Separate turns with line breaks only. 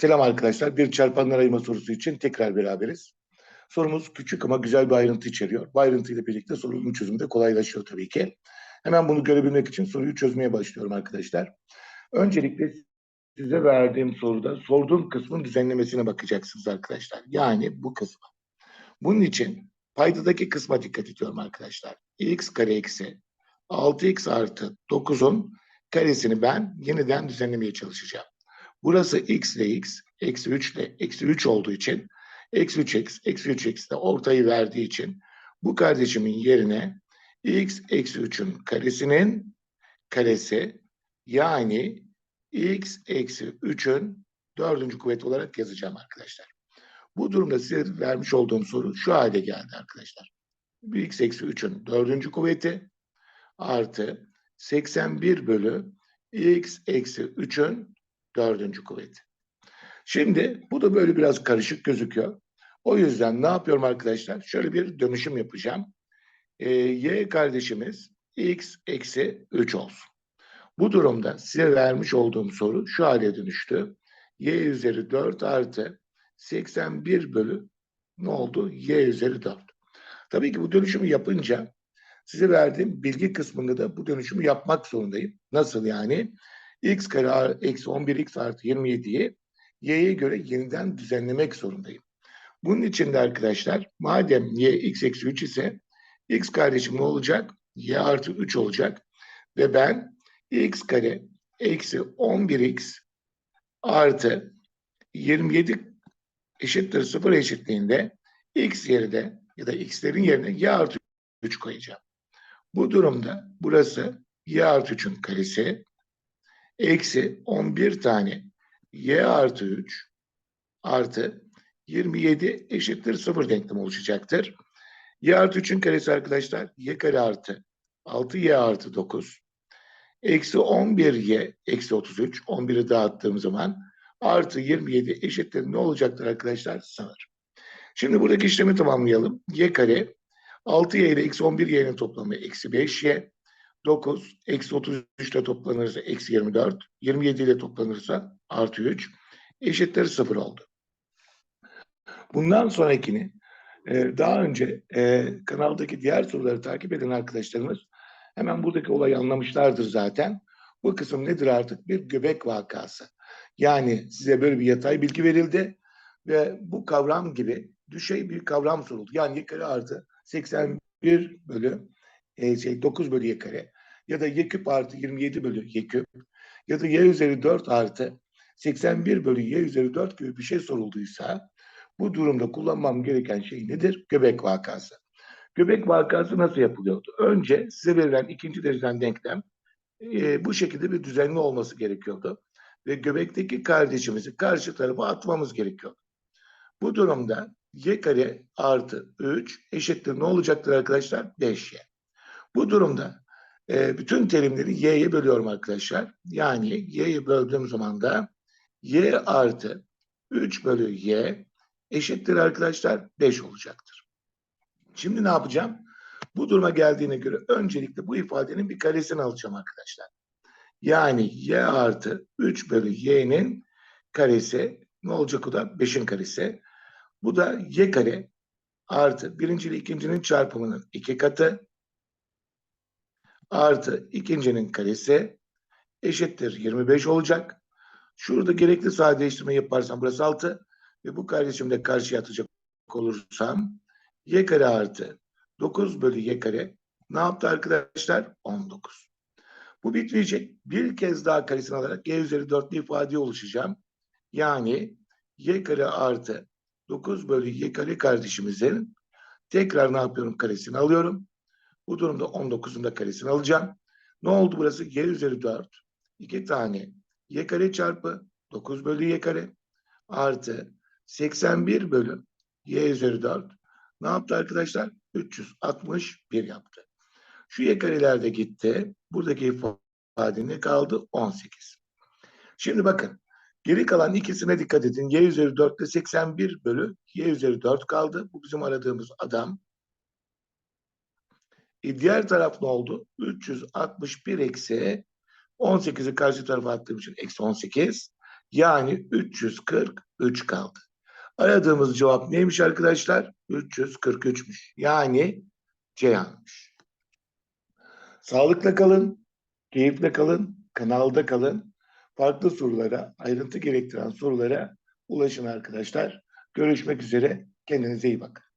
Selam arkadaşlar. Bir çarpanlar ayırma sorusu için tekrar beraberiz. Sorumuz küçük ama güzel bir ayrıntı içeriyor. Bu ayrıntıyla birlikte sorunun çözümü de kolaylaşıyor tabii ki. Hemen bunu görebilmek için soruyu çözmeye başlıyorum arkadaşlar. Öncelikle size verdiğim soruda sorduğum kısmın düzenlemesine bakacaksınız arkadaşlar. Yani bu kısma. Bunun için paydadaki kısma dikkat ediyorum arkadaşlar. x kare eksi 6x artı 9'un karesini ben yeniden düzenlemeye çalışacağım. Burası x ile x, eksi 3 ile eksi 3 olduğu için eksi 3x, eksi 3x de ortayı verdiği için bu kardeşimin yerine x eksi 3'ün karesinin karesi yani x eksi 3'ün dördüncü kuvveti olarak yazacağım arkadaşlar. Bu durumda size vermiş olduğum soru şu hale geldi arkadaşlar. x eksi 3'ün dördüncü kuvveti artı 81 bölü x eksi 3'ün dördüncü kuvveti. Şimdi bu da böyle biraz karışık gözüküyor. O yüzden ne yapıyorum arkadaşlar? Şöyle bir dönüşüm yapacağım. Ee, y kardeşimiz x eksi 3 olsun. Bu durumda size vermiş olduğum soru şu hale dönüştü. y üzeri 4 artı 81 bölü ne oldu? y üzeri 4. Tabii ki bu dönüşümü yapınca size verdiğim bilgi kısmında da bu dönüşümü yapmak zorundayım. Nasıl yani? X kare eksi 11x artı 27'yi y'ye göre yeniden düzenlemek zorundayım. Bunun için de arkadaşlar madem y x eksi 3 ise x kardeşim ne olacak? y artı 3 olacak. Ve ben x kare eksi 11x artı 27 eşittir 0 eşitliğinde x yerine ya da x'lerin yerine y artı 3 koyacağım. Bu durumda burası y artı 3'ün karesi eksi 11 tane y artı 3 artı 27 eşittir 0 denklemi oluşacaktır. y artı 3'ün karesi arkadaşlar y kare artı 6y artı 9 eksi 11y eksi 33 11'i dağıttığım zaman artı 27 eşittir ne olacaktır arkadaşlar? Sınır. Şimdi buradaki işlemi tamamlayalım. y kare 6y ile eksi 11y'nin toplamı eksi 5y 9 eksi 33 ile toplanırsa eksi 24, 27 ile toplanırsa artı 3 eşittir 0 oldu. Bundan sonrakini e, daha önce e, kanaldaki diğer soruları takip eden arkadaşlarımız hemen buradaki olayı anlamışlardır zaten. Bu kısım nedir artık? Bir göbek vakası. Yani size böyle bir yatay bilgi verildi ve bu kavram gibi düşey bir kavram soruldu. Yani y kare artı 81 bölü e, şey 9 bölü y kare ya da y küp artı 27 bölü y küp ya da y üzeri 4 artı 81 bölü y üzeri 4 gibi bir şey sorulduysa bu durumda kullanmam gereken şey nedir? Göbek vakası. Göbek vakası nasıl yapılıyordu? Önce size verilen ikinci dereceden denklem e, bu şekilde bir düzenli olması gerekiyordu. Ve göbekteki kardeşimizi karşı tarafa atmamız gerekiyordu. Bu durumda y kare artı 3 eşittir ne olacaktır arkadaşlar? 5y. Bu durumda e, bütün terimleri y'ye bölüyorum arkadaşlar. Yani y'ye böldüğüm zaman da y artı 3 bölü y eşittir arkadaşlar 5 olacaktır. Şimdi ne yapacağım? Bu duruma geldiğine göre öncelikle bu ifadenin bir karesini alacağım arkadaşlar. Yani y artı 3 bölü y'nin karesi ne olacak o da? 5'in karesi. Bu da y kare artı birinci ile ikincinin çarpımının iki katı artı ikincinin karesi eşittir 25 olacak. Şurada gerekli sadeleştirme yaparsam burası 6 ve bu kardeşim de karşıya atacak olursam y kare artı 9 bölü y kare ne yaptı arkadaşlar? 19. Bu bitmeyecek. Bir kez daha karesini alarak y üzeri 4'lü ifade oluşacağım. Yani y kare artı 9 bölü y kare kardeşimizin tekrar ne yapıyorum? Karesini alıyorum. Bu durumda 19'un da karesini alacağım. Ne oldu burası? y üzeri 4. 2 tane y kare çarpı 9 bölü y kare artı 81 bölü y üzeri 4. Ne yaptı arkadaşlar? 361 yaptı. Şu y kareler de gitti. Buradaki ifade ne kaldı? 18. Şimdi bakın. Geri kalan ikisine dikkat edin. Y üzeri 4 ile 81 bölü Y üzeri 4 kaldı. Bu bizim aradığımız adam. E diğer taraf ne oldu? 361 eksi 18'i karşı tarafa attığım için eksi 18. Yani 343 kaldı. Aradığımız cevap neymiş arkadaşlar? 343'müş. Yani Ceyhan'mış. Sağlıkla kalın, keyifle kalın, kanalda kalın. Farklı sorulara, ayrıntı gerektiren sorulara ulaşın arkadaşlar. Görüşmek üzere. Kendinize iyi bakın.